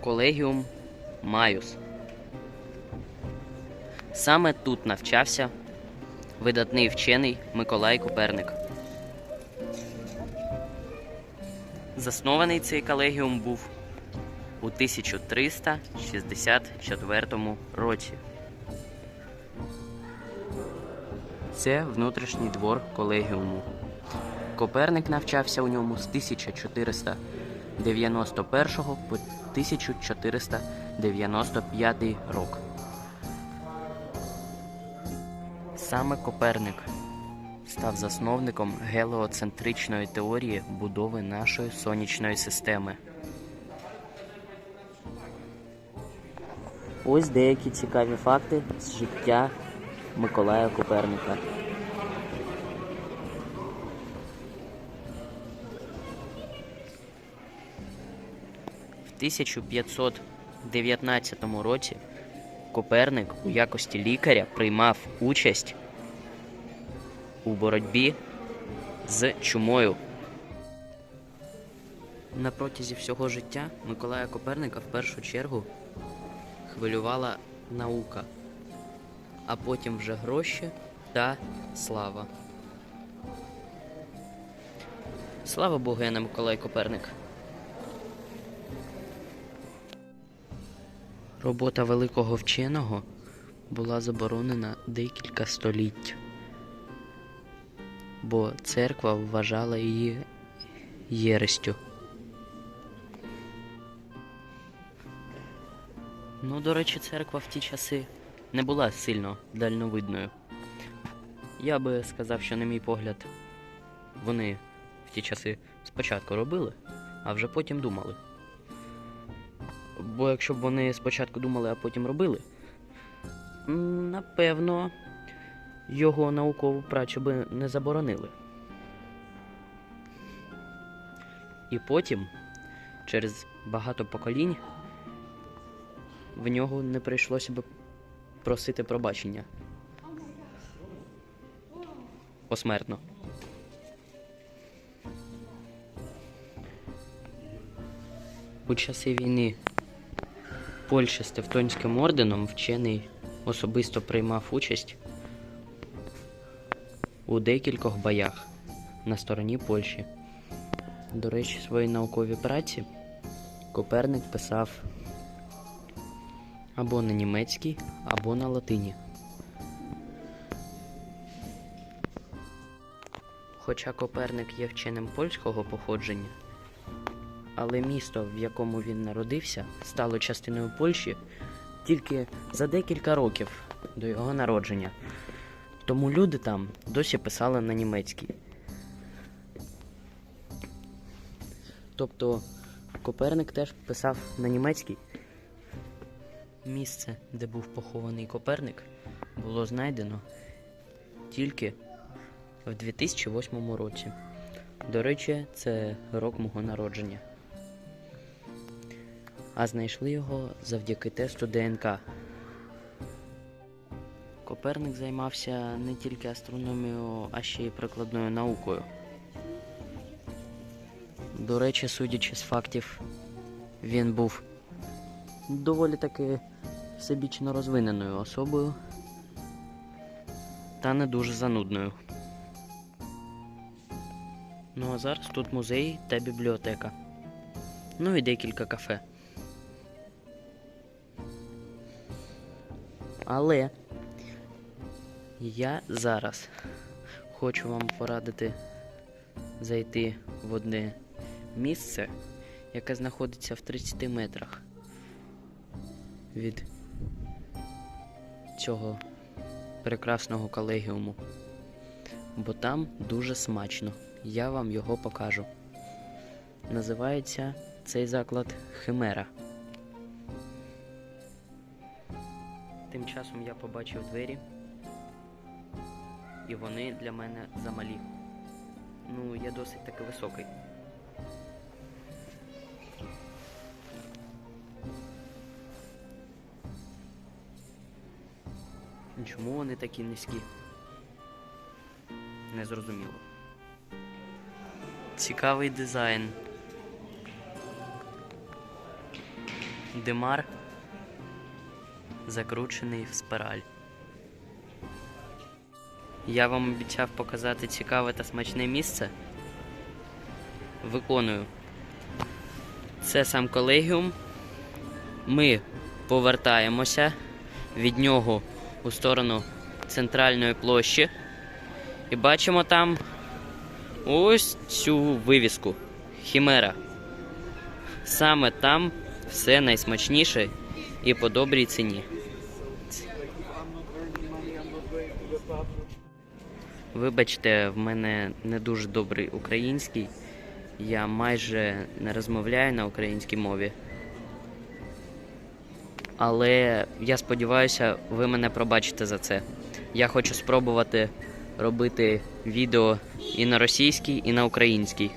Колегіум Майус. Саме тут навчався видатний вчений Миколай Коперник. Заснований цей колегіум був у 1364 році. Це внутрішній двор колегіуму. Коперник навчався у ньому з 1491 по 1495 рок. Саме Коперник став засновником геліоцентричної теорії будови нашої сонячної системи. Ось деякі цікаві факти з життя Миколая Коперника. 1519 році Коперник у якості лікаря приймав участь у боротьбі з чумою. На протязі всього життя Миколая Коперника в першу чергу хвилювала наука, а потім вже гроші та слава. Слава Богу, я не Миколай Коперник. Робота великого вченого була заборонена декілька століть, бо церква вважала її єрестю. Ну, до речі, церква в ті часи не була сильно дальновидною. Я би сказав, що, на мій погляд, вони в ті часи спочатку робили, а вже потім думали. Бо якщо б вони спочатку думали, а потім робили, напевно, його наукову працю би не заборонили. І потім, через багато поколінь, в нього не прийшлося б просити пробачення. Посмертно. У часи війни Польщі з Тевтонським орденом вчений особисто приймав участь у декількох боях на стороні Польщі. До речі, свої наукові праці Коперник писав або на німецькій, або на латині. Хоча Коперник є вченим польського походження, але місто, в якому він народився, стало частиною Польщі тільки за декілька років до його народження. Тому люди там досі писали на німецькій. Тобто Коперник теж писав на німецькій. Місце, де був похований Коперник, було знайдено тільки в 2008 році. До речі, це рок мого народження. А знайшли його завдяки тесту ДНК. Коперник займався не тільки астрономією, а ще й прикладною наукою. До речі, судячи з фактів, він був доволі таки всебічно розвиненою особою та не дуже занудною. Ну а зараз тут музей та бібліотека. Ну і декілька кафе. Але я зараз хочу вам порадити зайти в одне місце, яке знаходиться в 30 метрах від цього прекрасного колегіуму. Бо там дуже смачно. Я вам його покажу. Називається цей заклад Химера. Тим часом я побачив двері, і вони для мене замалі. Ну, я досить таки високий. Чому вони такі низькі? Незрозуміло. Цікавий дизайн. Димар закручений в спираль. Я вам обіцяв показати цікаве та смачне місце. Виконую. Це сам колегіум. Ми повертаємося від нього у сторону центральної площі. І бачимо там ось цю вивіску. Хімера. Саме там все найсмачніше і по добрій ціні. Вибачте, в мене не дуже добрий український. Я майже не розмовляю на українській мові. Але я сподіваюся, ви мене пробачите за це. Я хочу спробувати робити відео і на російській, і на українській.